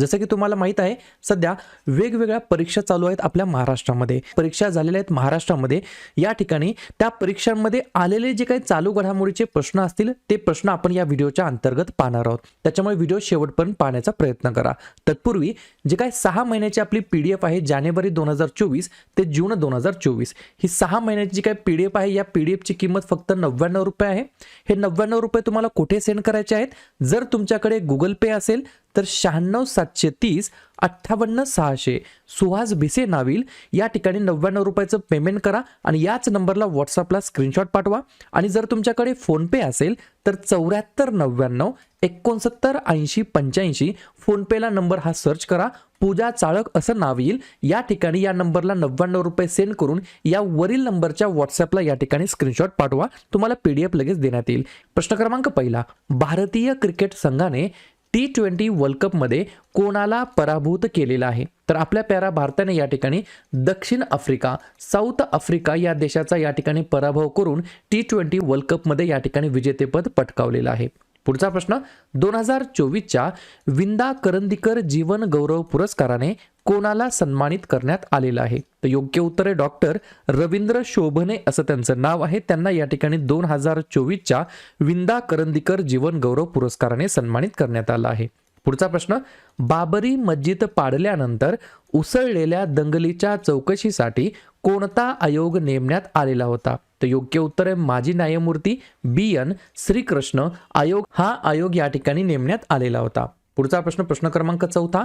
जसं की तुम्हाला माहीत आहे सध्या वेगवेगळ्या परीक्षा चालू आहेत आपल्या महाराष्ट्रामध्ये. परीक्षा झालेल्या आहेत महाराष्ट्रामध्ये. या ठिकाणी त्या परीक्षांमध्ये आलेले जे काही चालू घडामोडीचे प्रश्न असतील ते प्रश्न आपण या व्हिडिओच्या अंतर्गत पाहणार आहोत. त्याच्यामुळे व्हिडिओ शेवटपर्यंत पाहण्याचा प्रयत्न करा. तत्पूर्वी जे काही सहा महिन्याची आपली पी डी एफ आहे जानेवारी दोन हजार चोवीस ते जून दोन हजार चोवीस. ही सहा महिन्याची जी काही पी डी एफ आहे या पी डी एफची किंमत फक्त नव्याण्णव रुपये आहे. हे नव्याण्णव रुपये तुम्हाला कुठे सेंड करायचे आहेत? जर तुमच्याकडे गुगल पे असेल तर शहाण्णव सातशे तीस अठ्ठावन्न सहाशे. सुहास भिसे नावील. या ठिकाणी नव्याण्णव रुपयाचं पेमेंट करा आणि याच नंबरला व्हॉट्सअपला स्क्रीनशॉट पाठवा. आणि जर तुमच्याकडे फोनपे असेल तर चौऱ्याहत्तर नव्याण्णव एकोणसत्तर ऐंशी पंच्याऐंशी फोनपेला नंबर हा सर्च करा. पूजा चाळक असं नाव येईल या ठिकाणी या नंबरला नव्याण्णव रुपये सेंड करून या वरील नंबरच्या व्हॉट्सअपला या ठिकाणी स्क्रीनशॉट पाठवा. तुम्हाला पी डी एफ लगेच देण्यात येईल. प्रश्न क्रमांक पहिला. भारतीय क्रिकेट संघाने टी ट्वेंटी वर्ल्ड कपमध्ये कोणाला पराभूत केलेला आहे? तर आपल्या प्यारा भारताने या ठिकाणी दक्षिण आफ्रिका साऊथ आफ्रिका या देशाचा या ठिकाणी पराभव करून टी ट्वेंटी वर्ल्ड कपमध्ये या ठिकाणी विजेतेपद पटकावलेलं आहे. पुढचा प्रश्न दोन हजार चोवीसच्या विंदा करंदीकर जीवन गौरव पुरस्काराने कोणाला सन्मानित करण्यात आलेलं आहे? तर योग्य उत्तर आहे डॉक्टर रवींद्र शोभने असं त्यांचं नाव आहे. त्यांना या ठिकाणी दोन हजार चोवीसच्या विंदा करंदीकर जीवन गौरव पुरस्काराने सन्मानित करण्यात आलं आहे. पुढचा प्रश्न बाबरी मस्जिद पाडल्यानंतर उसळलेल्या दंगलीच्या चौकशीसाठी कोणता आयोग नेमण्यात आलेला होता? तर योग्य उत्तर आहे माजी न्यायमूर्ती बी एन श्रीकृष्ण आयोग हा आयोग या ठिकाणी नेमण्यात आलेला होता. पुढचा प्रश्न प्रश्न क्रमांक चौथा.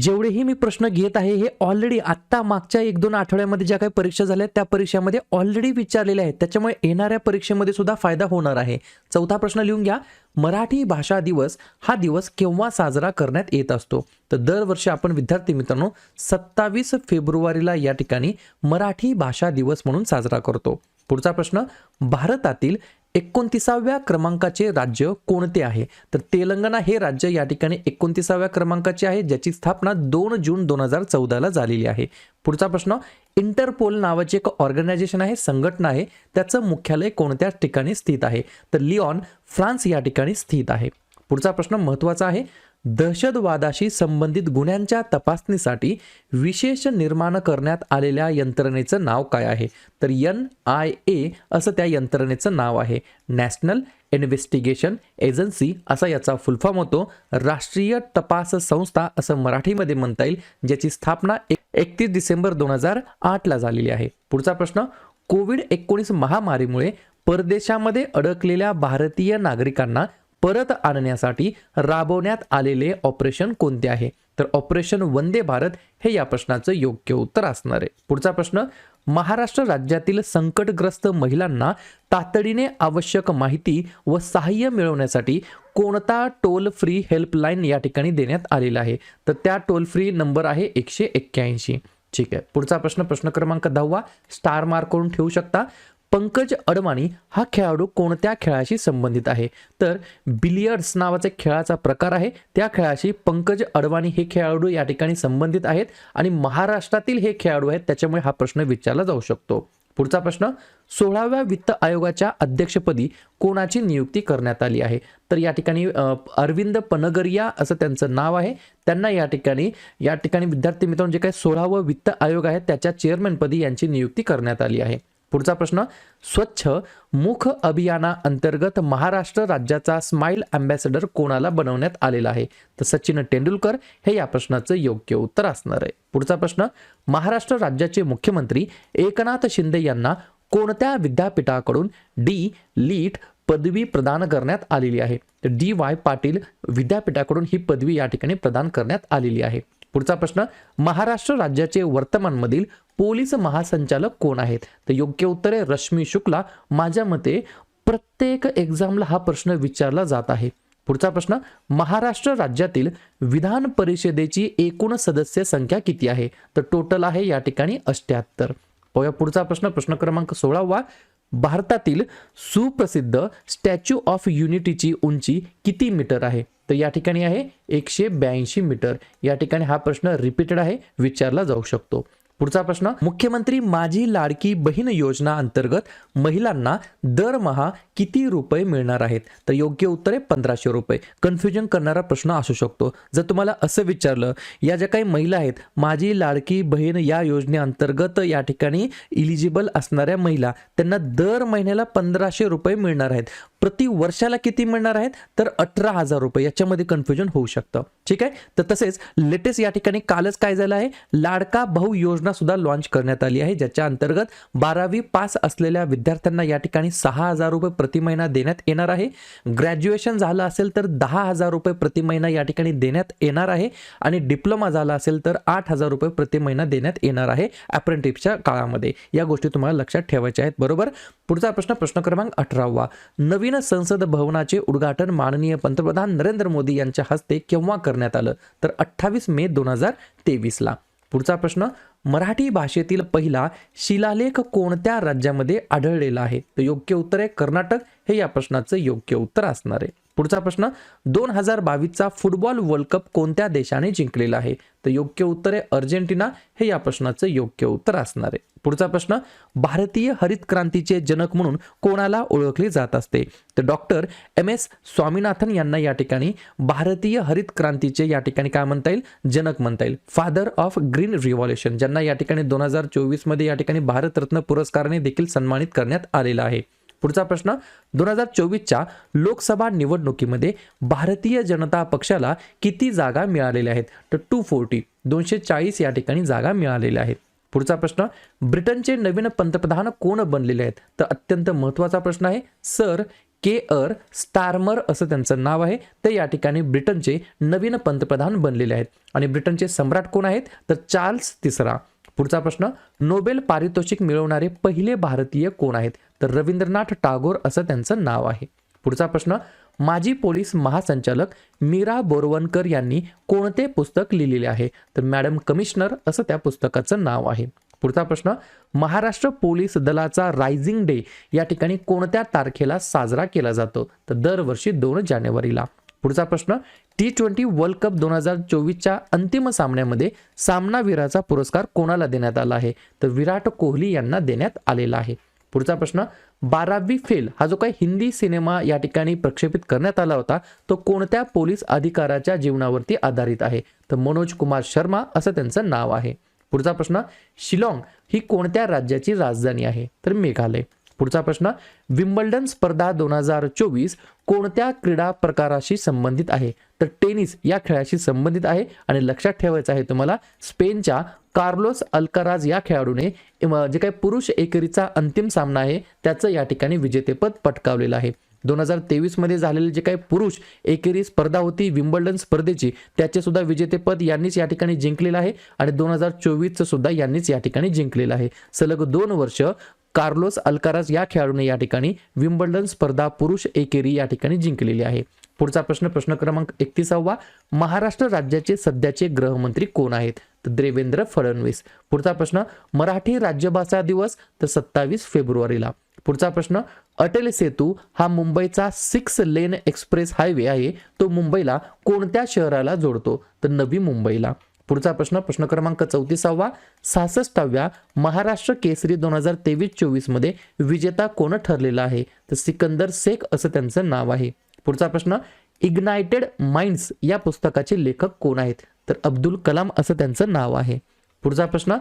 जेवढेही मी प्रश्न घेत आहे हे ऑलरेडी आत्ता मागच्या एक दोन आठवड्यामध्ये ज्या काही परीक्षा झाल्या त्या परीक्षामध्ये ऑलरेडी विचारलेल्या आहेत. त्याच्यामुळे येणाऱ्या परीक्षेमध्ये सुद्धा फायदा होणार आहे. चौथा प्रश्न लिहून घ्या. मराठी भाषा दिवस हा दिवस केव्हा साजरा करण्यात येत असतो? तर दरवर्षी आपण विद्यार्थी मित्रांनो सत्तावीस फेब्रुवारीला या ठिकाणी मराठी भाषा दिवस म्हणून साजरा करतो. पुढचा प्रश्न भारतातील एकोणतीसाव्या क्रमांकाचे राज्य कोणते आहे? तर तेलंगणा हे राज्य या ठिकाणी एकोणतीसाव्या क्रमांकाचे आहे ज्याची स्थापना दोन जून दोन हजार चौदाला झालेली आहे. पुढचा प्रश्न इंटरपोल नावाचे एक ऑर्गनायझेशन आहे संघटना आहे त्याचं मुख्यालय कोणत्या ठिकाणी स्थित आहे? तर लिऑन फ्रान्स या ठिकाणी स्थित आहे. पुढचा प्रश्न महत्त्वाचा आहे. दहशतवादाशी संबंधित गुन्ह्यांच्या तपासणीसाठी विशेष निर्माण करण्यात आलेल्या यंत्रणेचं नाव काय आहे? तर एन आय ए असं त्या यंत्रणेचं नाव आहे. नॅशनल इन्व्हेस्टिगेशन एजन्सी असा याचा फुलफॉर्म होतो. राष्ट्रीय तपास संस्था असं मराठीमध्ये म्हणता येईल ज्याची स्थापना एकतीस डिसेंबर दोन हजार आठला झालेली आहे. पुढचा प्रश्न कोविड एकोणीस महामारीमुळे परदेशामध्ये अडकलेल्या भारतीय नागरिकांना परत आणण्यासाठी राबवण्यात आलेले ऑपरेशन कोणते आहे? तर ऑपरेशन वंदे भारत हे या प्रश्नाचं योग्य उत्तर असणार आहे. पुढचा प्रश्न महाराष्ट्र राज्यातील संकटग्रस्त महिलांना तातडीने आवश्यक माहिती व सहाय्य मिळवण्यासाठी कोणता टोल फ्री हेल्पलाईन या ठिकाणी देण्यात आलेला आहे? तर त्या टोल फ्री नंबर आहे एकशे एक्क्याऐंशी. ठीक आहे. पुढचा प्रश्न प्रश्न क्रमांक दहावा स्टार मार्क करून ठेवू शकता. पंकज अडवाणी हा खेळाडू कोणत्या खेळाशी संबंधित आहे? तर बिलियर्ड्स नावाचा खेळाचा प्रकार आहे. त्या खेळाशी पंकज अडवाणी हे खेळाडू या ठिकाणी संबंधित आहेत आणि महाराष्ट्रातील हे खेळाडू आहेत त्याच्यामुळे हा प्रश्न विचारला जाऊ शकतो. पुढचा प्रश्न सोळाव्या वित्त आयोगाच्या अध्यक्षपदी कोणाची नियुक्ती करण्यात आली आहे? तर या ठिकाणी अरविंद पनगरिया असं त्यांचं नाव आहे. त्यांना या ठिकाणी या ठिकाणी विद्यार्थी मित्रांनो जे काही सोळावं वित्त आयोग आहे त्याच्या चेअरमॅनपदी यांची नियुक्ती करण्यात आली आहे. पुढचा प्रश्न स्वच्छ मुख अभियाना अंतर्गत महाराष्ट्र राज्याचा स्माईल अँबॅसेडर कोणाला बनवण्यात आलेला आहे? तर सचिन तेंडुलकर हे या प्रश्नाचं योग्य उत्तर असणार आहे. पुढचा प्रश्न महाराष्ट्र राज्याचे मुख्यमंत्री एकनाथ शिंदे यांना कोणत्या विद्यापीठाकडून डी लीट पदवी प्रदान करण्यात आलेली आहे? तर डी वाय पाटील विद्यापीठाकडून ही पदवी या ठिकाणी प्रदान करण्यात आलेली आहे. पुढचा प्रश्न महाराष्ट्र राज्याचे वर्तमानमधील पोलीस महासंचालक कोण आहेत? तर योग्य उत्तर आहे रश्मी शुक्ला. माझ्या मते प्रत्येक एक्झामला हा प्रश्न विचारला जात आहे. पुढचा प्रश्न महाराष्ट्र राज्यातील विधान परिषदेची एकूण सदस्य संख्या किती आहे? तर टोटल आहे या ठिकाणी अष्ट्याहत्तर पाहूया पुढचा प्रश्न प्रश्न क्रमांक सोळावा. भारतातील सुप्रसिद्ध स्टॅच्यू ऑफ युनिटीची उंची किती मीटर आहे? तर या ठिकाणी आहे एकशे ब्याऐंशी मीटर. या ठिकाणी हा प्रश्न रिपीटेड आहे विचारला जाऊ शकतो. पुढचा प्रश्न मुख्यमंत्री माझी लाडकी बहीण योजना अंतर्गत महिलांना दरमहा किती रुपये मिळणार आहेत? तर योग्य उत्तर आहे पंधराशे रुपये. कन्फ्युजन करणारा प्रश्न असू शकतो. जर तुम्हाला असं विचारलं या ज्या काही महिला आहेत माझी लाडकी बहीण या योजनेअंतर्गत या ठिकाणी इलिजिबल असणाऱ्या महिला त्यांना दर महिन्याला पंधराशे रुपये मिळणार आहेत. प्रति वर्षाला किती मिळणार आहेत? तर अठरा हजार रुपये. याच्यामध्ये कन्फ्युजन होऊ शकतं. ठीक आहे? तर तसेच लेटेस्ट या ठिकाणी कालच काय झालं आहे? लाडका भाऊ योजना सुद्धा लॉन्च करण्यात आली आहे ज्याच्या अंतर्गत बारावी पास असलेल्या विद्यार्थ्यांना या ठिकाणी सहा हजार रुपये प्रति महिना देण्यात येणार आहे. ग्रॅज्युएशन झालं असेल तर दहा हजार रुपये प्रति महिना या ठिकाणी देण्यात येणार आहे आणि डिप्लोमा झाला असेल तर आठ हजार रुपये प्रति महिना देण्यात येणार आहे अप्रेंटिसच्या काळामध्ये. या गोष्टी तुम्हाला लक्षात ठेवायच्या आहेत बरोबर? पुढचा प्रश्न प्रश्न क्रमांक अठरावा. नवीन संसद भवनाचे उद्घाटन माननीय पंतप्रधान नरेंद्र मोदी यांच्या हस्ते केव्हा करण्यात आलं? तर अठ्ठावीस मे दोन हजार तेवीसला. पुढचा प्रश्न मराठी भाषेतील पहिला शिलालेख कोणत्या राज्यामध्ये आढळलेला आहे? तर योग्य उत्तर आहे कर्नाटक. हे या प्रश्नाचं योग्य उत्तर असणार आहे. पुढचा प्रश्न दोन हजार बावीसचा फुटबॉल वर्ल्ड कप कोणत्या देशाने जिंकलेला आहे? तर योग्य उत्तर आहे अर्जेंटिना. हे या प्रश्नाचं योग्य उत्तर असणार आहे. पुढचा प्रश्न भारतीय हरित क्रांतीचे जनक म्हणून कोणाला ओळखले जात असते? तर डॉक्टर एम एस स्वामीनाथन यांना या ठिकाणी भारतीय हरित क्रांतीचे या ठिकाणी काय म्हणता येईल? जनक म्हणता येईल. फादर ऑफ ग्रीन रिव्हॉल्युशन ज्यांना या ठिकाणी दोन हजार चोवीसमध्ये या ठिकाणी भारतरत्न पुरस्काराने देखील सन्मानित करण्यात आलेला आहे. पुढचा प्रश्न दोन हजार चोवीसच्या लोकसभा निवडणुकीमध्ये भारतीय जनता पक्षाला किती जागा मिळालेल्या आहेत? तर टू फोर्टी दोनशे चाळीस या ठिकाणी जागा मिळालेल्या आहेत. पुढचा प्रश्न ब्रिटनचे नवीन पंतप्रधान कोण बनलेले आहेत? तर अत्यंत महत्त्वाचा प्रश्न आहे सर के अर स्टारमर असं त्यांचं नाव आहे. ते या ठिकाणी ब्रिटनचे नवीन पंतप्रधान बनलेले आहेत. आणि ब्रिटनचे सम्राट कोण आहेत? तर चार्ल्स तिसरा. पुढचा प्रश्न नोबेल पारितोषिक मिळवणारे पहिले भारतीय कोण आहेत? तर रवींद्रनाथ टागोर असं त्यांचं नाव आहे. पुढचा प्रश्न माजी पोलीस महासंचालक मीरा बोरवणकर यांनी कोणते पुस्तक लिहिलेले आहे? तर मॅडम कमिशनर असं त्या पुस्तकाचं नाव आहे. पुढचा प्रश्न महाराष्ट्र पोलीस दलाचा रायझिंग डे या ठिकाणी कोणत्या तारखेला साजरा केला जातो? तर दरवर्षी दोन जानेवारीला. पुढचा प्रश्न टी ट्वेंटी वर्ल्ड कप दोन हजार चोवीसच्या अंतिम सामन्यामध्ये सामनावीराचा पुरस्कार कोणाला देण्यात आला आहे? तर विराट कोहली यांना देण्यात आलेला आहे. पुढचा प्रश्न बारावी फेल हा जो काही हिंदी सिनेमा या ठिकाणी प्रक्षेपित करण्यात आला होता तो कोणत्या पोलीस अधिकाऱ्याच्या जीवनावरती आधारित आहे? तर मनोज कुमार शर्मा असं त्यांचं नाव आहे. पुढचा प्रश्न शिलाँग ही कोणत्या राज्याची राजधानी आहे? तर मेघालय. पुढचा प्रश्न विम्बल्डन स्पर्धा दोन हजार चोवीस कोणत्या क्रीडा प्रकाराशी संबंधित आहे? तर टेनिस या खेळाशी संबंधित आहे आणि लक्षात ठेवायचं आहे तुम्हाला स्पेनच्या कार्लोस अल्काराज या खेळाडूने जे काही पुरुष एकेरीचा अंतिम सामना आहे त्याचं या ठिकाणी विजेतेपद पटकावलेलं आहे. दोन हजार तेवीसमध्ये झालेली जे काही पुरुष एकेरी स्पर्धा होती विम्बल्डन स्पर्धेची त्याचे सुद्धा विजेतेपद यांनीच या ठिकाणी जिंकलेलं आहे आणि दोन हजार चोवीसचं सुद्धा यांनीच या ठिकाणी जिंकलेलं आहे. सलग दोन वर्ष कार्लोस अल्काराज या खेळाडूने या ठिकाणी विम्बल्डन स्पर्धा पुरुष एकेरी या ठिकाणी जिंकलेली आहे. पुढचा प्रश्न प्रश्न क्रमांक एकतीसावा. महाराष्ट्र राज्याचे सध्याचे गृहमंत्री कोण आहेत? तर देवेंद्र फडणवीस. पुढचा प्रश्न मराठी राज्यभाषा दिवस तर सत्तावीस फेब्रुवारीला. पुढचा प्रश्न अटल सेतू हा मुंबईचा सिक्स लेन एक्सप्रेस हायवे आहे. तो मुंबईला कोणत्या शहराला जोडतो? तर नवी मुंबईला. पुढचा प्रश्न प्रश्न क्रमांक चौतीसावा सहासष्टाव्या महाराष्ट्र केसरी दोन हजार तेवीस चोवीसमध्ये विजेता कोण ठरलेला आहे? तर सिकंदर शेख असं त्यांचं नाव आहे. पुढचा प्रश्न इग्नायटेड माइंड्स या पुस्तकाचे लेखक कोण आहेत? तर अब्दुल कलाम असं त्यांचं नाव आहे. पुढचा प्रश्न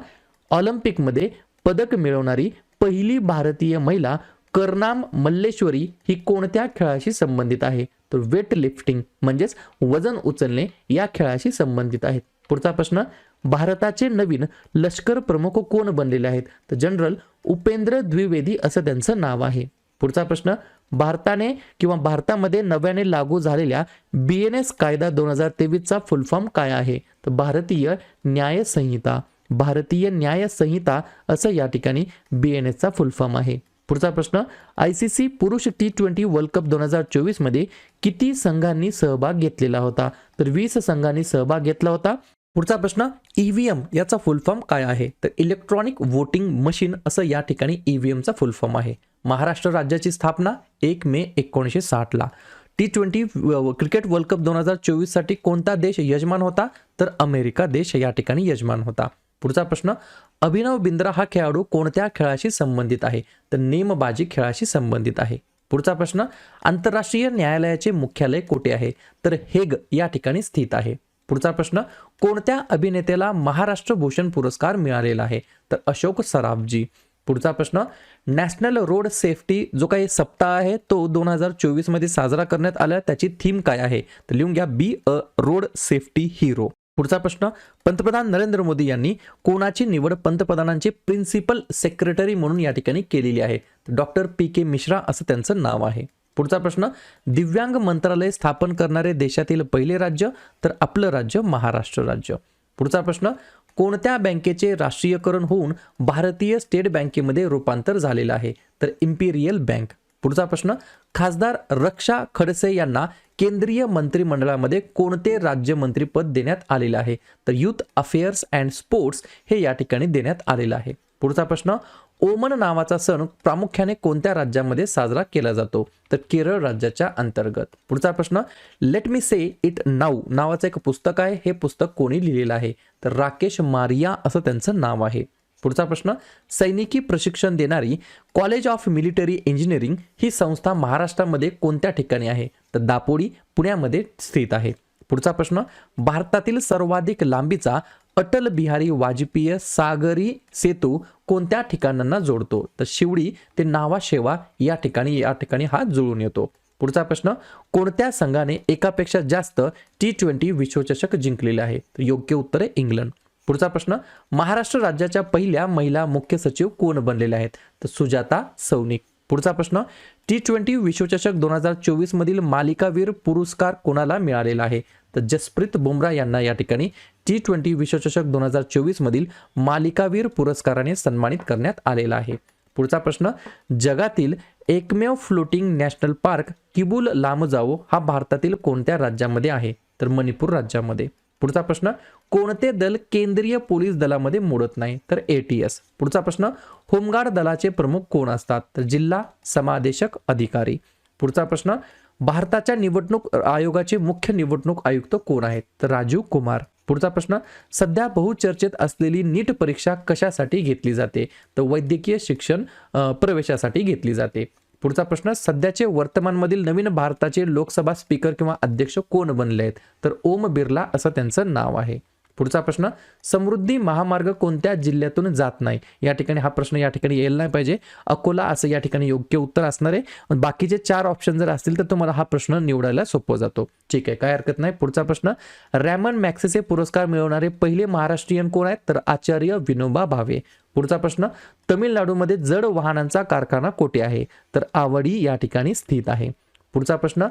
ऑलिम्पिकमध्ये पदक मिळवणारी पहिली भारतीय महिला करनाम मल्लेश्वरी ही कोणत्या खेळाशी संबंधित आहे? तर वेट लिफ्टिंग म्हणजेच वजन उचलणे या खेळाशी संबंधित आहेत. पुढचा प्रश्न भारताचे नवीन लष्कर प्रमुख कोण बनलेले आहेत? तर जनरल उपेंद्र द्विवेदी असं त्यांचं नाव आहे. पुढचा प्रश्न भारताने किंवा भारतामध्ये नव्याने लागू झालेल्या बी एन एस कायदा दोन हजार तेवीसचा फुलफॉर्म काय आहे? तर भारतीय न्याय संहिता. भारतीय न्याय संहिता असं या ठिकाणी बी एन एसचा फुलफॉर्म आहे. पुढचा प्रश्न आय सी सी पुरुष टी ट्वेंटी वर्ल्ड कप दोन हजार चोवीसमध्ये किती संघांनी सहभाग घेतलेला होता? तर वीस संघांनी सहभाग घेतला होता. पुढचा प्रश्न ईव्हीएम याचा फुल फॉर्म काय आहे? तर इलेक्ट्रॉनिक वोटिंग मशीन असं या ठिकाणी ईव्हीएमचा फुल फॉर्म आहे. महाराष्ट्र राज्याची स्थापना एक मे एकोणीसशे साठला. T twenty cricket world cup दोन हजार चोवीससाठी कोणता देश यजमान होता? तर अमेरिका देश या ठिकाणी यजमान होता. पुढचा प्रश्न अभिनव बिंद्रा हा खेळाडू कोणत्या खेळाशी संबंधित आहे? तर नेमबाजी खेळाशी संबंधित आहे. पुढचा प्रश्न आंतरराष्ट्रीय न्यायालयाचे मुख्यालय कोठे आहे? तर हेग या ठिकाणी स्थित आहे. पुढचा प्रश्न कोणत्या अभिनेत्याला महाराष्ट्र भूषण पुरस्कार मिळालेला आहे? तर अशोक सराफजी. पुढचा प्रश्न नॅशनल रोड सेफ्टी जो काही सप्ताह आहे तो दोन हजार चोवीसमध्ये साजरा करण्यात आला. त्याची थीम काय आहे? तर लिहून घ्या be a road safety hero. पुढचा प्रश्न पंतप्रधान नरेंद्र मोदी यांनी कोणाची निवड पंतप्रधानांचे प्रिन्सिपल सेक्रेटरी म्हणून या ठिकाणी केलेली आहे? डॉक्टर पी के मिश्रा असं त्यांचं नाव आहे. पुढचा प्रश्न दिव्यांग मंत्रालय स्थापन करणारे देशातील पहिले राज्य तर आपलं राज्य महाराष्ट्र राज्य. पुढचा प्रश्न कोणत्या बँकेचे राष्ट्रीयकरण होऊन भारतीय स्टेट बँकेमध्ये रूपांतर झालेलं आहे? तर इम्पिरियल बँक. पुढचा प्रश्न खासदार रक्षा खडसे यांना केंद्रीय मंत्रिमंडळामध्ये कोणते राज्यमंत्रीपद देण्यात आलेलं आहे? तर युथ अफेअर्स अँड स्पोर्ट्स हे या ठिकाणी देण्यात आलेलं आहे. पुढचा प्रश्न ओमन नावाचा सण प्रामुख्याने कोणत्या राज्यामध्ये साजरा केला जातो? तर केरळ राज्याच्या अंतर्गत. पुढचा प्रश्न let me say it now नावाचं एक पुस्तक आहे. हे पुस्तक कोणी लिहिलेलं आहे? तर राकेश मारिया असं त्यांचं नाव आहे. पुढचा प्रश्न सैनिकी प्रशिक्षण देणारी कॉलेज ऑफ मिलिटरी इंजिनिअरिंग ही संस्था महाराष्ट्रामध्ये कोणत्या ठिकाणी आहे? तर दापोडी पुण्यामध्ये स्थित आहे. पुढचा प्रश्न भारतातील सर्वाधिक लांबीचा अटल बिहारी वाजपेयी सागरी सेतू कोणत्या ठिकाणांना जोडतो? तर शिवडी ते नावाशेवा या ठिकाणी या ठिकाणी हा जुळून येतो. पुढचा प्रश्न कोणत्या संघाने एकापेक्षा जास्त टी ट्वेंटी विश्वचषक जिंकलेले आहे? तर योग्य उत्तर आहे इंग्लंड. पुढचा प्रश्न महाराष्ट्र राज्याच्या पहिल्या महिला मुख्य सचिव कोण बनलेल्या आहेत? तर सुजाता सौनिक पुढचा प्रश्न टी ट्वेंटी विश्वचषक दोन हजार चोवीस मधील मालिकावीर पुरस्कार कोणाला मिळालेला आहे? तर जसप्रीत बुमराह यांना या ठिकाणी टी ट्वेंटी विश्वचषक दोन हजार चोवीस मधील मालिकावीर पुरस्काराने सन्मानित करण्यात आलेला आहे. पुढचा प्रश्न जगातील एकमेव floating national park Keibul Lamjao हा भारतातील कोणत्या राज्यामध्ये आहे? तर मणिपूर राज्यामध्ये. पुढचा प्रश्न कोणते दल केंद्रीय पोलीस दलामध्ये मोडत नाही? तर एटीएस पुढचा प्रश्न होमगार्ड दलाचे प्रमुख कोण असतात? तर जिल्हा समादेशक अधिकारी. पुढचा प्रश्न भारताच्या निवडणूक आयोगाचे मुख्य निवडणूक आयुक्त कोण आहेत? तर राजीव कुमार. पुढचा प्रश्न सध्या बहुचर्चेत असलेली नीट परीक्षा कशासाठी घेतली जाते? तर वैद्यकीय शिक्षण प्रवेशासाठी घेतली जाते. पुढचा प्रश्न सध्याचे वर्तमानमधील नवीन भारताचे लोकसभा स्पीकर किंवा अध्यक्ष कोण बनले आहेत? तर ओम बिर्ला असं त्यांचं नाव आहे. पुढचा प्रश्न समृद्धी महामार्ग कोणत्या जिल्ह्यातून जात नाही? या ठिकाणी हा प्रश्न या ठिकाणी यायला नाही पाहिजे. अकोला असं या ठिकाणी योग्य उत्तर असणार आहे. बाकीचे चार ऑप्शन जर असतील तर तुम्हाला हा प्रश्न निवडायला सोपं जातो. ठीक आहे काय हरकत नाही. पुढचा प्रश्न रॅमन मॅक्सेसे पुरस्कार मिळवणारे पहिले महाराष्ट्रीयन कोण आहेत? तर आचार्य विनोबा भावे. पुढचा प्रश्न तमिळनाडूमध्ये जड वाहनांचा कारखाना कोठे आहे? तर आवडी या ठिकाणी स्थित आहे. पुढचा प्रश्न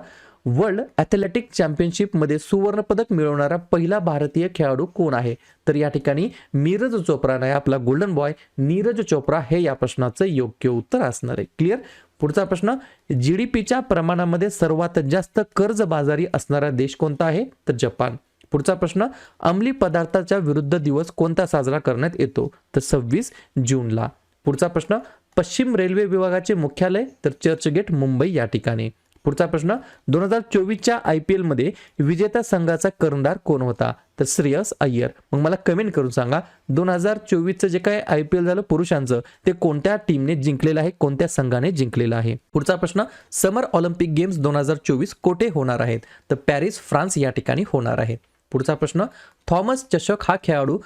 वर्ल्ड ॲथलेटिक चॅम्पियनशिपमध्ये सुवर्णपदक मिळवणारा पहिला भारतीय खेळाडू कोण आहे? तर या ठिकाणी नीरज चोप्रा नाही आपला गोल्डन बॉय नीरज चोप्रा हे या प्रश्नाचं योग्य उत्तर असणार आहे. क्लिअर पुढचा प्रश्न जी डी पीच्या प्रमाणामध्ये सर्वात जास्त कर्जबाजारी असणारा देश कोणता आहे? तर जपान. पुढचा प्रश्न अंमली पदार्थाच्या विरुद्ध दिवस कोणता साजरा करण्यात येतो? तर सव्वीस जूनला. पुढचा प्रश्न पश्चिम रेल्वे विभागाचे मुख्यालय? तर चर्चगेट मुंबई या ठिकाणी. पुढचा प्रश्न दोन हजार चोवीसच्या आय पी एलमध्ये विजेता संघाचा कर्णधार कोण होता? तर श्रेयस अय्यर. मग मला कमेंट करून सांगा दोन हजार चोवीसचं जे काय आय पी एल झालं पुरुषांचं ते कोणत्या टीमने जिंकलेलं आहे कोणत्या संघाने जिंकलेलं आहे? पुढचा प्रश्न समर ऑलिम्पिक गेम्स दोन हजार चोवीस कोठे होणार आहेत? तर पॅरिस फ्रान्स या ठिकाणी होणार आहेत. पुढचा प्रश्न थॉमस चषक हा खेळाडू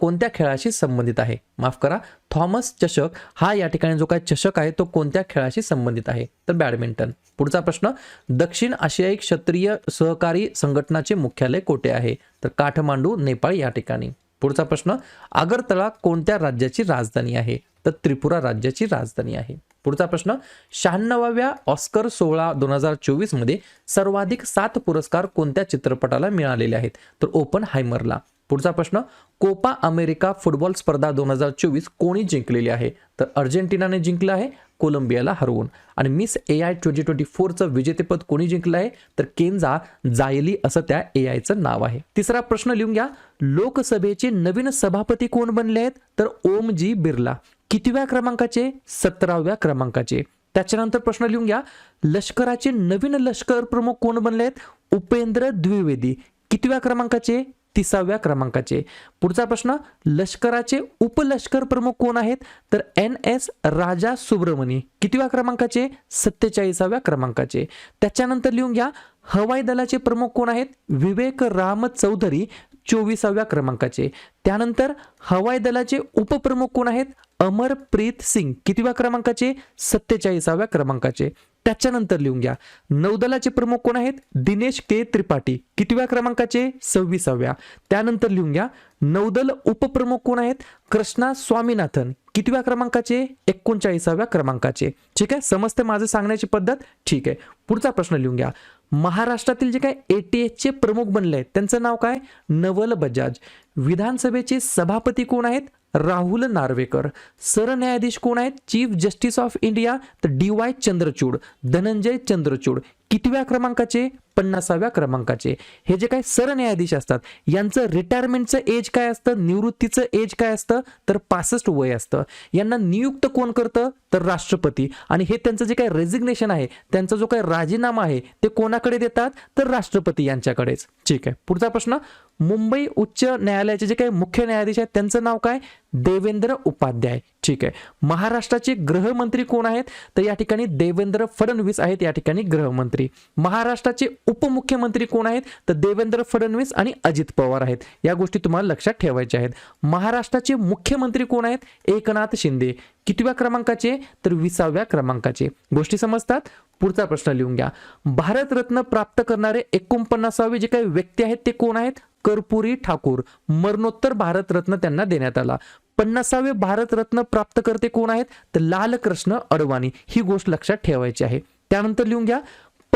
कोणत्या खेळाशी संबंधित आहे? माफ करा थॉमस चषक हा या ठिकाणी जो काय चषक आहे तो कोणत्या खेळाशी संबंधित आहे? तर बॅडमिंटन. पुढचा प्रश्न दक्षिण आशियाई क्षत्रिय सहकारी संघटनाचे मुख्यालय कोठे आहे? तर काठमांडू नेपाळ या ठिकाणी. पुढचा प्रश्न आगरतळा कोणत्या राज्याची राजधानी आहे? तर त्रिपुरा राज्याची राजधानी आहे. पुढचा प्रश्न शहाण्णवाव्या ऑस्कर सोहळा दोन हजार चोवीसमध्ये सर्वाधिक सात पुरस्कार कोणत्या चित्रपटाला मिळालेले आहेत? तर ओपन हायमरला पुढचा प्रश्न कोपा अमेरिका फुटबॉल स्पर्धा दोन हजार चोवीस कोणी जिंकलेली आहे? तर अर्जेंटिनाने जिंकलं आहे कोलंबियाला हरवून. आणि Miss A I twenty twenty फोरचं विजेतेपद कोणी जिंकलं आहे? तर केंजा जायली असं त्या ए आयचं नाव आहे. तिसरा प्रश्न लिहून घ्या लोकसभेचे नवीन सभापती कोण बनले आहेत? तर ओमजी बिर्ला. कितव्या क्रमांकाचे? सतराव्या क्रमांकाचे. त्याच्यानंतर प्रश्न लिहून घ्या. लष्कराचे नवीन लष्कर प्रमुख कोण बनले आहेत? उपेंद्र द्विवेदी. कितव्या क्रमांकाचे? तिसाव्या क्रमांकाचे. पुढचा प्रश्न लष्कराचे उपलष्कर प्रमुख कोण आहेत? तर एन एस राजा सुब्रमणी. कितव्या क्रमांकाचे? सत्तेचाळीसाव्या क्रमांकाचे. त्याच्यानंतर लिहून घ्या हवाई दलाचे प्रमुख कोण आहेत? विवेक राम चौधरी. चोवीसाव्या क्रमांकाचे. त्यानंतर हवाई दलाचे उपप्रमुख कोण आहेत? अमरप्रीत सिंग. कितव्या क्रमांकाचे? सत्तेचाळीसाव्या क्रमांकाचे. त्याच्यानंतर लिहून घ्या. नौदलाचे प्रमुख कोण आहेत? दिनेश के. त्रिपाठी. कितव्या क्रमांकाचे? सव्वीसाव्या. त्यानंतर लिहून घ्या. नौदल उपप्रमुख कोण आहेत? कृष्णा स्वामीनाथन. कितव्या क्रमांकाचे? एकोणचाळीसाव्या क्रमांकाचे. ठीक आहे? समजते माझं सांगण्याची पद्धत? ठीक आहे. पुढचा प्रश्न लिहून घ्या. महाराष्ट्रातील जे काय एटीएसचे प्रमुख बनले आहेत त्यांचं नाव काय? नवल बजाज. विधानसभेचे सभापती कोण आहेत? राहुल नार्वेकर. सरन्यायाधीश कोण आहेत? चीफ जस्टिस ऑफ इंडिया तर डी वाय चंद्रचूड धनंजय चंद्रचूड. कितव्या क्रमांकाचे? पन्नासाव्या क्रमांकाचे. हे जे काही सरन्यायाधीश असतात यांचं रिटायरमेंटचं एज काय असतं? निवृत्तीचं एज काय असतं? तर पासष्ट वय असतं. यांना नियुक्त कोण करतं? तर राष्ट्रपती. आणि हे त्यांचं जे काही रेझिग्नेशन आहे त्यांचा जो काही राजीनामा आहे ते कोणाकडे देतात? तर राष्ट्रपती यांच्याकडेच. ठीक आहे. पुढचा प्रश्न मुंबई उच्च न्यायालयाचे जे काही मुख्य न्यायाधीश आहेत त्यांचं नाव काय? देवेंद्र उपाध्याय. ठीक आहे. महाराष्ट्राचे गृहमंत्री कोण आहेत? तर या ठिकाणी देवेंद्र फडणवीस आहेत या ठिकाणी गृहमंत्री. महाराष्ट्राचे उपमुख्यमंत्री कोण आहेत? तर देवेंद्र फडणवीस आणि अजित पवार आहेत. या गोष्टी तुम्हाला लक्षात ठेवायच्या आहेत. महाराष्ट्राचे मुख्यमंत्री कोण आहेत? एकनाथ शिंदे. कितव्या क्रमांकाचे? तर विसाव्या क्रमांकाचे. गोष्टी समजतात? पुढचा प्रश्न लिहून घ्या. भारतरत्न प्राप्त करणारे एकोणपन्नासावे जे काही व्यक्ती आहेत ते कोण आहेत? कर्पुरी ठाकूर. मरणोत्तर भारतरत्न त्यांना देण्यात आला. पन्नासावे भारतरत्न प्राप्तकर्ते कोण आहेत? तर लालकृष्ण अडवाणी. ही गोष्ट लक्षात ठेवायची आहे. त्यानंतर लिहून घ्या.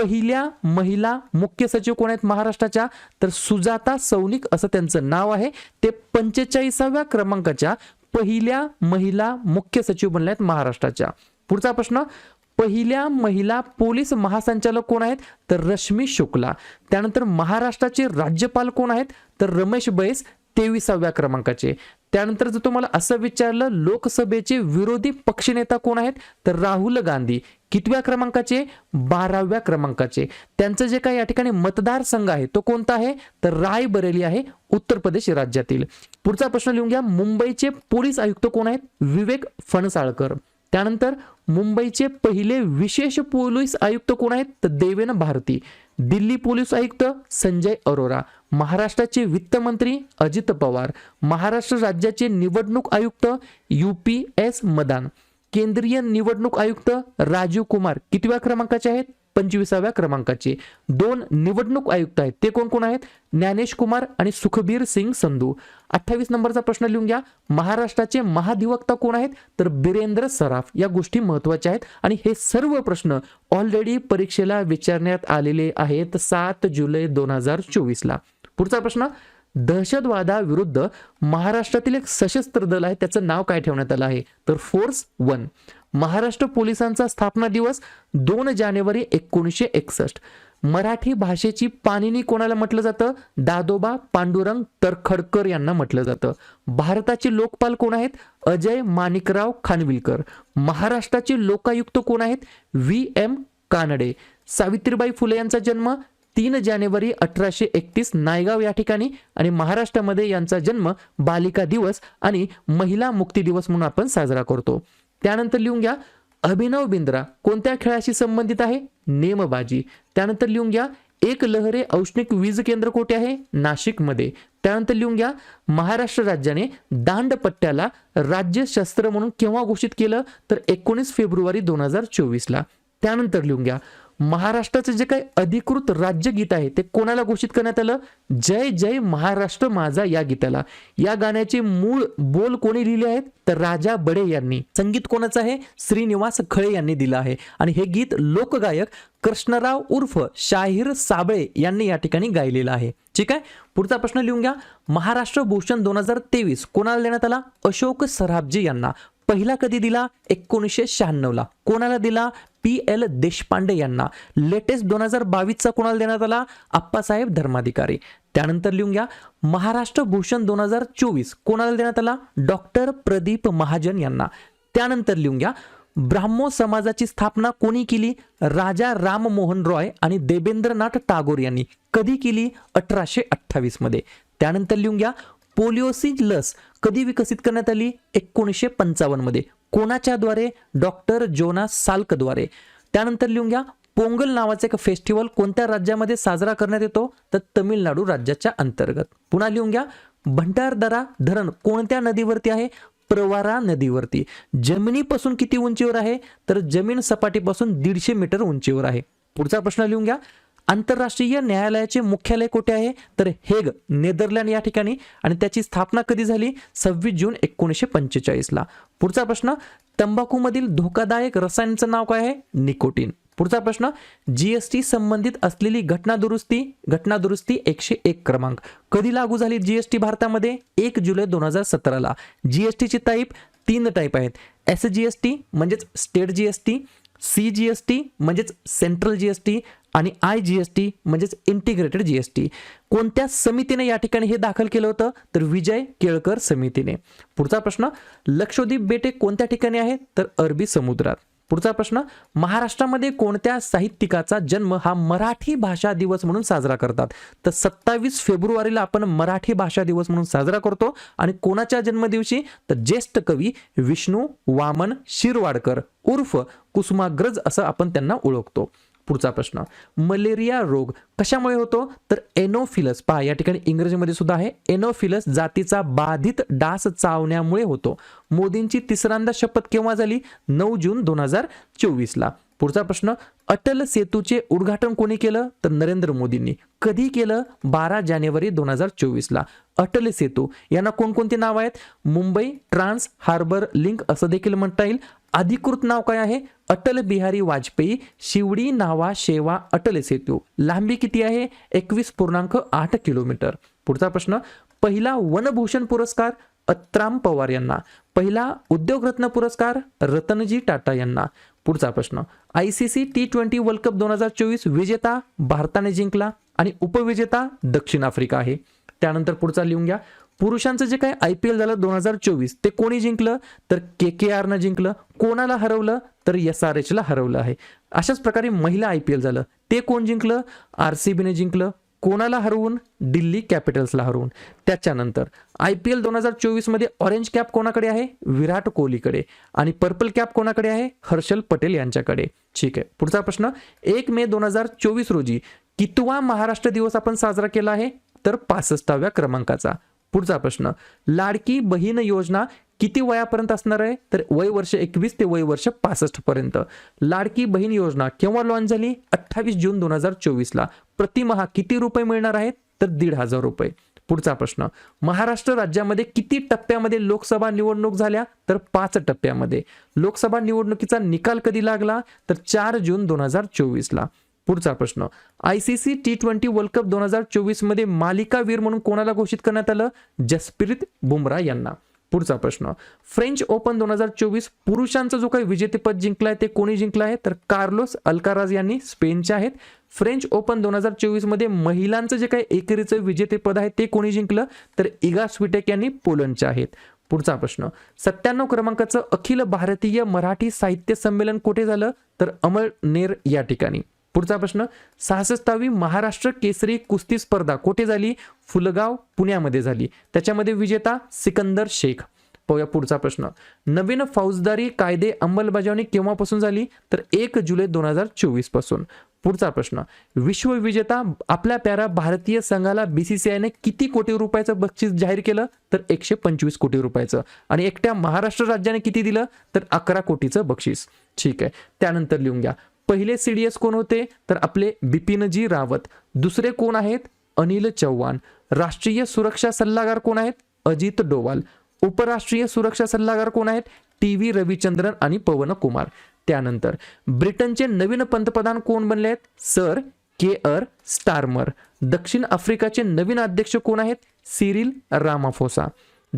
पहिल्या महिला मुख्य सचिव कोण आहेत महाराष्ट्राच्या? तर सुजाता सौनिक असं त्यांचं नाव आहे. ते पंचेचाळीसाव्या क्रमांकाच्या पहिल्या महिला मुख्य सचिव बनल्या आहेत महाराष्ट्राच्या. पुढचा प्रश्न पहिल्या महिला पोलीस महासंचालक कोण आहेत? तर रश्मी शुक्ला. त्यानंतर महाराष्ट्राचे राज्यपाल कोण आहेत? तर रमेश बैस तेविसाव्या क्रमांकाचे. त्यानंतर जर तुम्हाला असं विचारलं लोकसभेचे विरोधी पक्षनेता कोण आहेत? तर राहुल गांधी. कितव्या क्रमांकाचे? बाराव्या क्रमांकाचे. त्यांचं जे काही या ठिकाणी मतदारसंघ आहे तो कोणता आहे? तर रायबरेली आहे उत्तर प्रदेश राज्यातील. पुढचा प्रश्न लिहून घ्या. मुंबईचे पोलीस आयुक्त कोण आहेत? विवेक फणसाळकर. त्यानंतर मुंबईचे पहिले विशेष पोलीस आयुक्त कोण आहेत? तर देवेन भारती. दिल्ली पोलीस आयुक्त संजय अरोरा. महाराष्ट्राचे वित्तमंत्री अजित पवार. महाराष्ट्र राज्याचे निवडणूक आयुक्त यू पी एस मदान. केंद्रीय निवडणूक आयुक्त राजीव कुमार. कितव्या क्रमांकाचे आहेत? पंचवीसाव्या क्रमांकाचे दोन निवडणूक आयुक्त आहेत. ते कोण कोण आहेत? ज्ञानेश कुमार आणि सुखबीर सिंग संधू. अठ्ठावीस नंबरचा प्रश्न लिहून घ्या. महाराष्ट्राचे महाधिवक्ता कोण आहेत? तर बिरेंद्र सराफ. या गोष्टी महत्त्वाच्या आहेत आणि हे सर्व प्रश्न ऑलरेडी परीक्षेला विचारण्यात आलेले आहेत सात जुलै दोन हजार चोवीसला. पुढचा प्रश्न दहशतवादाविरुद्ध महाराष्ट्रातील एक सशस्त्र दल आहे. त्याचं नाव काय ठेवण्यात आलं आहे? तर फोर्स वन. महाराष्ट्र पोलिसांचा स्थापना दिवस दोन जानेवारी एकोणीसशे एकसष्ट. मराठी भाषेची पाणिनी कोणाला म्हटलं जातं? दादोबा पांडुरंग तरखडकर यांना म्हटलं जातं. भारताचे लोकपाल कोण आहेत? अजय माणिकराव खानविलकर. महाराष्ट्राचे लोकायुक्त कोण आहेत? व्ही. एम. कानडे. सावित्रीबाई फुले यांचा जन्म तीन जानेवारी अठराशे एकतीस नायगाव या ठिकाणी आणि महाराष्ट्रामध्ये यांचा जन्म बालिका दिवस आणि महिला मुक्ती दिवस म्हणून आपण साजरा करतो. त्यानंतर लिहून घ्या अभिनव बिंद्रा कोणत्या खेळाशी संबंधित आहे? नेमबाजी. त्यानंतर लिहून घ्या एक लहरे औष्णिक वीज केंद्र कोठे आहे? नाशिकमध्ये. त्यानंतर लिहून घ्या महाराष्ट्र राज्याने दांडपट्ट्याला राज्य शस्त्र म्हणून केव्हा घोषित केलं? तर एकोणीस फेब्रुवारी दोन हजार चोवीसला. त्यानंतर लिहून घ्या महाराष्ट्राचं जे काही अधिकृत राज्यगीत आहे ते कोणाला घोषित करण्यात आलं? जय जय महाराष्ट्र माझा या गीताला. या गाण्याचे मूळ बोल कोणी लिहिले आहेत? तर राजा बडे यांनी. संगीत कोणाचं आहे? श्रीनिवास खळे यांनी दिलं आहे. आणि हे गीत लोकगायक कृष्णराव उर्फ शाहीर साबळे यांनी या ठिकाणी गायलेलं आहे. ठीक आहे? पुढचा प्रश्न लिहून घ्या. महाराष्ट्र भूषण दोन हजार तेवीस कोणाला देण्यात आला? अशोक सराबजी यांना. पहिला कधी दिला? एकोणीसशे शहाण्णवला. कोणाला दिला? पी एल देशपांडे यांना लेटेस्ट दोन हजार बावीसचा कोणाला देण्यात आला? आप्पासाहेब धर्माधिकारी. त्यानंतर लिहून घ्या महाराष्ट्र भूषण दोन हजार चोवीस कोणाला देण्यात आला? डॉक्टर प्रदीप महाजन यांना. त्यानंतर लिहून घ्या ब्राह्मो समाजाची स्थापना कोणी केली? राजा राममोहन रॉय आणि देवेंद्रनाथ टागोर यांनी. कधी केली? अठराशे अठ्ठावीसमध्ये त्यानंतर लिहून घ्या पोलिओसी लस कधी विकसित करण्यात आली? एकोणीसशे पंचावन्नमध्ये कोणाच्याद्वारे? कोणाच्या द्वारे डॉक्टर जोना साल्कद्वारे. त्यानंतर लिहून घ्या पोंगल नावाचा एक फेस्टिवल कोणत्या राज्यामध्ये साजरा करण्यात येतो? तर तमिळनाडू राज्याच्या अंतर्गत. पुन्हा लिहून घ्या भंडारदरा धरण कोणत्या नदीवरती आहे? प्रवारा नदीवरती. जमिनीपासून किती उंचीवर आहे? तर जमीन सपाटीपासून दीडशे मीटर उंचीवर आहे. पुढचा प्रश्न लिहून घ्या आंतरराष्ट्रीय न्यायालयाचे मुख्यालय कुठे आहे? तर हेग नेदरलँड या ठिकाणी. आणि त्याची स्थापना कधी झाली? सव्वीस जून एकोणीसशे पंचेचाळीसला. पुढचा प्रश्न तंबाखूमधील धोकादायक रसायनाचं नाव काय आहे? निकोटीन. पुढचा प्रश्न जीएसटी संबंधित असलेली घटना दुरुस्ती घटना दुरुस्ती एकशे एक क्रमांक. कधी लागू झाली जीएसटी भारतामध्ये? एक जुलै दोन हजार सतराला. जीएसटीची टाईप तीन टाईप आहेत. एस जी एस टी म्हणजेच state G S T C G S T म्हणजेच सेंट्रल जी एस टी आणि आय जी एस टी म्हणजेच इंटिग्रेटेड जी एस टी कोणत्या समितीने या ठिकाणी हे दाखल केलं होतं? तर विजय केळकर समितीने. पुढचा प्रश्न लक्षद्वीप बेटे कोणत्या ठिकाणी आहे? तर अरबी समुद्रात. पुढचा प्रश्न महाराष्ट्रामध्ये कोणत्या साहित्यिकाचा जन्म हा मराठी भाषा दिवस म्हणून साजरा करतात? तर सत्तावीस फेब्रुवारीला आपण मराठी भाषा दिवस म्हणून साजरा करतो. आणि कोणाच्या जन्मदिवशी? तर ज्येष्ठ कवी विष्णू वामन शिरवाडकर उर्फ कुसुमाग्रज असं आपण त्यांना ओळखतो. पुढचा प्रश्न. मलेरिया रोग कशामुळे होतो? तर एनोफिलस पहा या ठिकाणी इंग्रजीमध्ये सुद्धा आहे एनोफिलस जातीचा बाधित डास चावण्यामुळे होतो. मोदींची तिसऱ्यांदा शपथ केव्हा झाली? नऊ जून दोन हजार चोवीसला. पुढचा प्रश्न अटल सेतूचे उद्घाटन कोणी केलं? तर नरेंद्र मोदींनी. कधी केलं? बारा जानेवारी दोन हजार चोवीसला. अटल सेतू यांना कोणकोणती नाव आहेत? मुंबई ट्रान्स हार्बर लिंक असं देखील म्हणता येईल. अधिकृत नाव काय आहे? अटल बिहारी वाजपेयी शिवडी नावा शेवा अटल सेतू. लांबी किती आहे? एकवीस पूर्णांक आठ किलोमीटर. पुढचा प्रश्न पहिला वनभूषण पुरस्कार अत्राम पवार यांना. पहिला उद्योगरत्न पुरस्कार रतनजी टाटा यांना. पुढचा प्रश्न. I C C T twenty world cup दोन हजार चोवीस विजेता भारताने जिंकला आणि उपविजेता दक्षिण आफ्रिका आहे. त्यानंतर पुढचा लिहून घ्या. पुरुषांचं जे काय आय पी एल झालं दोन हजार चोवीस ते कोणी जिंकलं? तर के के आरनं जिंकलं. कोणाला हरवलं? तर एस आर एचला हरवलं आहे. अशाच प्रकारे महिला आय पी एल झालं. ते कोण जिंकलं? आर सी बीने जिंकलं. कोणाला हरवून? दिल्ली कॅपिटल्सला हरवून. त्याच्यानंतर आय पी एल दोन हजार चोवीसमध्ये ऑरेंज कॅप कोणाकडे आहे? विराट कोहलीकडे. आणि पर्पल कॅप कोणाकडे आहे? हर्षल पटेल यांच्याकडे. ठीक आहे. पुढचा प्रश्न एक मे दोन हजार चोवीस रोजी कितवा महाराष्ट्र दिवस आपण साजरा केला आहे? तर पासष्टाव्या क्रमांकाचा. पुढचा प्रश्न. लाडकी बहीण योजना किती वयापर्यंत असणार आहे? तर वय वर्ष एकवीस ते वय वर्ष पासष्ट पर्यंत. लाडकी बहीण योजना केव्हा लॉन्च झाली? अठ्ठावीस जून दोन हजार चोवीसला. प्रतिमहा किती रुपये मिळणार आहेत? तर दीड हजार रुपये. पुढचा प्रश्न. महाराष्ट्र राज्यामध्ये किती टप्प्यामध्ये लोकसभा निवडणूक झाल्या? तर पाच टप्प्यामध्ये. लोकसभा निवडणुकीचा निकाल कधी लागला? तर चार जून दोन हजार चोवीसला. पुढचा प्रश्न. I C C T twenty world cup दोन हजार चोवीसमध्ये मालिकावीर म्हणून कोणाला घोषित करण्यात आलं? जसप्रीत बुमरा यांना. पुढचा प्रश्न. फ्रेंच ओपन दोन हजार चोवीस पुरुषांचं जो काही विजेतेपद जिंकलाय ते कोणी जिंकलं आहे? तर कार्लोस अल्काराज यांनी स्पेनचे आहेत. फ्रेंच ओपन दोन हजार चोवीसमध्ये महिलांचं जे काही एकेरीचं विजेतेपद आहे ते कोणी जिंकलं? तर इगा स्विटेक यांनी पोलंडचे आहेत. पुढचा प्रश्न. सत्त्याण्णव क्रमांकाचं अखिल भारतीय मराठी साहित्य संमेलन कुठे झालं? तर अमळनेर या ठिकाणी. पुढचा प्रश्न सहासष्टावी महाराष्ट्र केसरी कुस्ती स्पर्धा कोठे झाली? फुलगाव पुण्यामध्ये झाली. त्याच्यामध्ये विजेता सिकंदर शेख. पाहूया पुढचा प्रश्न. नवीन फौजदारी कायदे अंमलबजावणी केव्हापासून झाली? तर एक जुलै दोन हजार चोवीसपासून. पुढचा प्रश्न. विश्वविजेता आपल्या प्यारा भारतीय संघाला बीसीसीआयने किती कोटी रुपयाचं बक्षीस जाहीर केलं? तर एकशे पंचवीस कोटी रुपयाचं. आणि एकट्या महाराष्ट्र राज्याने किती दिलं? तर अकरा कोटीचं बक्षीस. ठीक आहे. त्यानंतर लिहून घ्या. पहिले सीडीएस कोण होते? तर आपले बिपिनजी रावत. दुसरे कोण आहेत? अनिल चव्हाण. राष्ट्रीय सुरक्षा सल्लागार कोण आहेत? अजित डोवाल. उपराष्ट्रीय सुरक्षा सल्लागार कोण आहेत? टी व्ही रविचंद्रन आणि पवन कुमार त्यानंतर ब्रिटनचे नवीन पंतप्रधान कोण बनले आहेत? Sir Keir Starmer. दक्षिण आफ्रिकाचे नवीन अध्यक्ष कोण आहेत? Cyril Ramaphosa.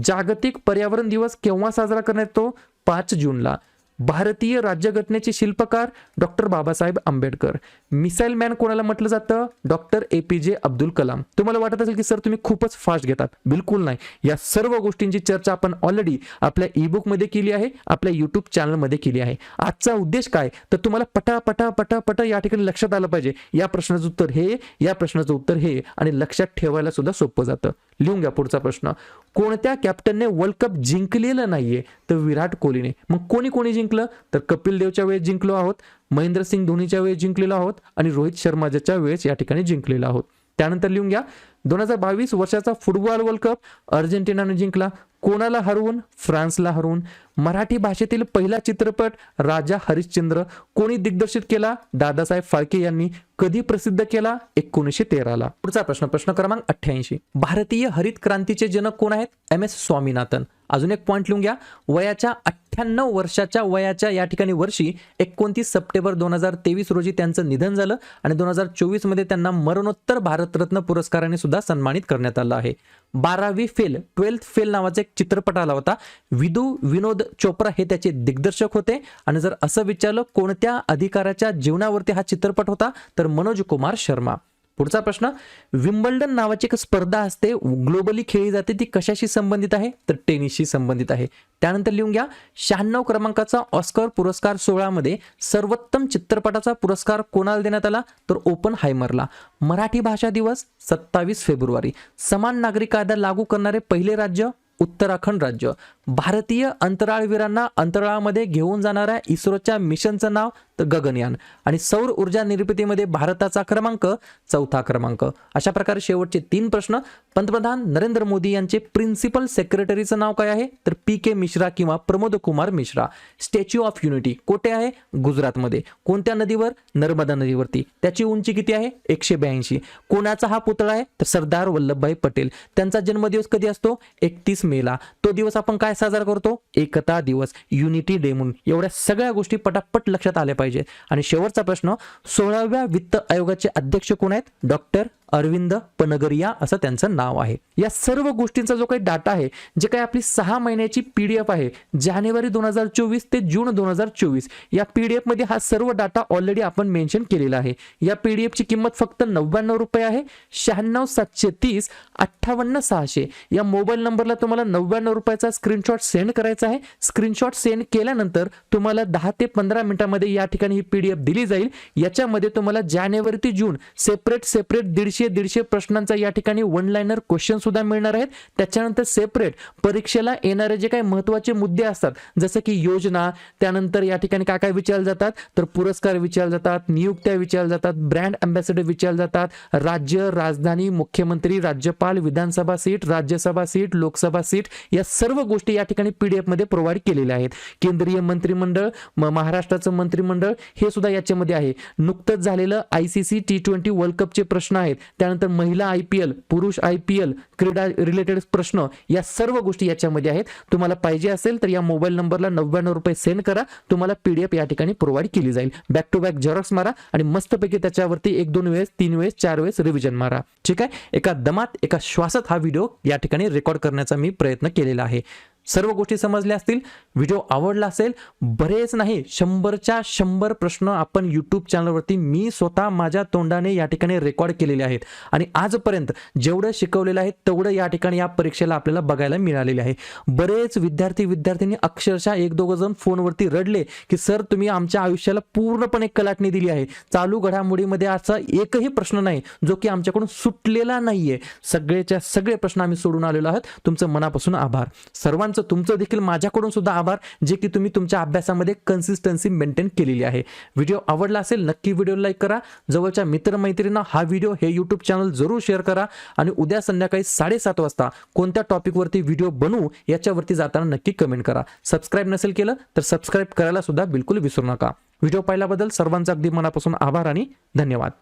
जागतिक पर्यावरण दिवस केव्हा साजरा करण्यात येतो? पाच जूनला. भारतीय राज्यघटनेचे शिल्पकार doctor Babasaheb Ambedkar. Missile man कोणाला म्हटलं जातं? डॉक्टर ए पी जे अब्दुल कलाम. तुम्हाला वाटत असेल की सर तुम्ही खूपच फास्ट घेतात. बिलकुल नाही. या सर्व गोष्टींची चर्चा आपण ऑलरेडी आपल्या ई केली आहे आपल्या युट्यूब चॅनलमध्ये केली आहे. आजचा उद्देश काय? तर तुम्हाला पटा पटा पटा पटा या ठिकाणी लक्षात आलं पाहिजे. या प्रश्नाचं उत्तर हे या प्रश्नाचं उत्तर हे आणि लक्षात ठेवायला सुद्धा सोपं जातं. लिहून घ्या पुढचा प्रश्न. कोणत्या कॅप्टनने वर्ल्ड कप जिंकलेलं नाहीये? तर विराट कोहलीने. मग कोणी कोणी जिंकलं? तर कपिल देवच्या वेळेस जिंकलो आहोत महेंद्रसिंग धोनीच्या वेळेस जिंकलेलो आहोत आणि रोहित शर्माच्या वेळेस या ठिकाणी जिंकलेलो आहोत. त्यानंतर लिहून घ्या. दोन हजार बावीस वर्षाचा फुटबॉल वर्ल्ड कप अर्जेंटिनाने जिंकला. कोणाला हरवून? फ्रान्सला हरवून. मराठी भाषेतील पहिला चित्रपट राजा हरिश्चंद्र कोणी दिग्दर्शित केला? दादासाहेब फाळके यांनी. कधी प्रसिद्ध केला? एकोणीसशे तेराला. पुढचा प्रश्न प्रश्न क्रमांक अठ्ठ्याऐंशी. भारतीय हरित क्रांतीचे जनक कोण आहेत? M S Swaminathan. अजून एक पॉईंट लिहून घ्या. वयाच्या अठ्ठ्याण्णव वर्षाच्या वयाच्या या ठिकाणी वर्षी एकोणतीस सप्टेंबर दोन हजार तेवीस रोजी त्यांचं निधन झालं आणि दोन हजार चोवीसमध्ये त्यांना मरणोत्तर भारतरत्न पुरस्काराने सुद्धा सन्मानित करण्यात आलं आहे. बारावी फेल ट्वेल्थ फेल नावाचा एक चित्रपट आला होता. विदू विनोद चोप्रा हे त्याचे दिग्दर्शक होते. आणि जर असं विचारलं कोणत्या अधिकाराच्या जीवनावरती हा चित्रपट होता तर मनोज कुमार शर्मा. पुढचा प्रश्न विम्बल्डन नावाची एक स्पर्धा असते ग्लोबली खेळली जाते ती कशाशी संबंधित आहे? तर टेनिसशी संबंधित आहे. त्यानंतर लिहून घ्या शहाण्णव क्रमांकाचा ऑस्कर पुरस्कार सोहळ्यामध्ये सर्वोत्तम चित्रपटाचा पुरस्कार कोणाला देण्यात आला? तर ओपन हायमरला मराठी भाषा दिवस सत्तावीस फेब्रुवारी. समान नागरिक कायदा लागू करणारे पहिले राज्य उत्तराखंड राज्य. भारतीय अंतराळवीरांना अंतराळामध्ये घेऊन जाणाऱ्या इस्रोच्या मिशनचं नाव तर गगनयान आणि सौर ऊर्जा निर्मितीमध्ये भारताचा क्रमांक चौथा क्रमांक. अशा प्रकारे शेवटचे तीन प्रश्न. पंतप्रधान नरेंद्र मोदी यांचे प्रिन्सिपल सेक्रेटरीचं नाव काय आहे? तर पी के मिश्रा किंवा Pramod Kumar Mishra. Statue of unity कोठे आहे? गुजरातमध्ये. कोणत्या नदीवर? नर्मदा नदीवरती. त्याची उंची किती आहे? एकशे ब्याऐंशी. कोणाचा हा पुतळा आहे? तर सरदार वल्लभभाई पटेल. त्यांचा जन्मदिवस कधी असतो? एकतीस मेला. तो दिवस आपण काय साजरा करतो? एकता दिवस युनिटी डे म्हणून. एवढ्या सगळ्या गोष्टी पटापट लक्षात आल्या पाहिजे आणि शेवटचा प्रश्न सोळाव्या वित्त आयोगाचे अध्यक्ष कोण आहेत? डॉक्टर अरविंद पनगरिया असं त्यांचं नाव आहे. या सर्व गोष्टींचा जो काही डाटा आहे जे काही आपली सहा महिन्याची पी डी एफ आहे जानेवारी दोन हजार चोवीस ते जून दोन हजार चोवीस या पी डी मध्ये हा सर्व डाटा ऑलरेडी आपण मेन्शन केलेला आहे. या पी डी ची किंमत फक्त नव्याण्णव रुपये आहे शहाण्णव सातशे तीस अठ्ठावन्न सहाशे. या मोबाईल नंबरला तुम्हाला नव्याण्णव रुपयाचा स्क्रीनशॉट सेंड करायचा आहे. स्क्रीनशॉट सेंड केल्यानंतर तुम्हाला दहा ते पंधरा मिनिटांमध्ये या ठिकाणी ही एफ दिली जाईल. याच्यामध्ये तुम्हाला जानेवारी ते जून सेपरेट सेपरेट दीडशे दीडशे प्रश्नांचा या ठिकाणी वन लाईनर क्वेश्चन सुद्धा मिळणार आहेत. त्याच्यानंतर सेपरेट परीक्षेला येणारे जे काही महत्त्वाचे मुद्दे असतात जसं की योजना त्यानंतर या ठिकाणी काय काय विचारले जातात? तर पुरस्कार विचारले जातात नियुक्त्या विचारल्या जातात ब्रँड अँबॅसेडर विचारले जातात राज्य राजधानी मुख्यमंत्री राज्यपाल Vidhan Sabha seat Rajya Sabha seat Lok Sabha seat या सर्व गोष्टी या ठिकाणी पीडीएफमध्ये प्रोव्हाइड केलेल्या आहेत. केंद्रीय मंत्रिमंडळ म- महाराष्ट्राचं मंत्रिमंडळ हे सुद्धा याच्यामध्ये आहे. नुकतंच झालेलं आयसीसी टी ट्वेंटी वर्ल्ड कपचे प्रश्न आहेत. त्यानंतर महिला आय पी एल पुरुष आय पी एल क्रीडा रिलेटेड प्रश्न या सर्व गोष्टी याच्यामध्ये आहेत. तुम्हाला पाहिजे असेल तर या मोबाईल नंबरला नव्याण्णव रुपये सेंड करा. तुम्हाला पीडीएफ या ठिकाणी प्रोव्हाइड केली जाईल. बॅक टू बॅक झेरॉक्स मारा आणि मस्तपैकी त्याच्यावरती एक दोन वेळेस तीन वेळेस चार वेळेस रिव्हिजन मारा. ठीक आहे? एका दमात एका श्वासात हा व्हिडिओ या ठिकाणी रेकॉर्ड करण्याचा मी प्रयत्न केलेला आहे. सर्व गोष्टी समजल्या असतील? व्हिडिओ आवडला असेल बरेच नाही शंभरच्या शंभर प्रश्न आपण यूट्यूब चॅनलवरती मी स्वतः माझ्या तोंडाने या ठिकाणी रेकॉर्ड केलेले आहेत. आणि आजपर्यंत जेवढं शिकवलेलं आहे तेवढं या ठिकाणी या परीक्षेला आपल्याला बघायला मिळालेले आहे. बरेच विद्यार्थी विद्यार्थ्यांनी अक्षरशः एक दोघं जण फोनवरती रडले की सर तुम्ही आमच्या आयुष्याला पूर्णपणे कलाटणी दिली आहे. चालू घडामोडीमध्ये असा एकही प्रश्न नाही जो की आमच्याकडून सुटलेला नाहीये. सगळेच्या सगळे प्रश्न आम्ही सोडून आलेलो आहोत. तुमचं मनापासून आभार. सर्वांचं तुमचं देखील माझ्याकडून सुद्धा आभार जे की तुम्ही तुमच्या अभ्यासामध्ये कन्सिस्टन्सी मेंटेन केलेली आहे. व्हिडिओ आवडला असेल नक्की व्हिडिओ लाईक करा. जवळच्या मित्रमैत्रिणींना हा व्हिडिओ हे यूट्यूब चॅनल जरूर शेअर करा. आणि उद्या संध्याकाळी साडेसात वाजता कोणत्या टॉपिकवरती व्हिडिओ बनवू याच्यावरती जाताना नक्की कमेंट करा. सबस्क्राईब नसेल केलं तर सबस्क्राईब करायला सुद्धा बिलकुल विसरू नका. व्हिडिओ पाहिल्याबद्दल सर्वांचा अगदी मनापासून आभार आणि धन्यवाद.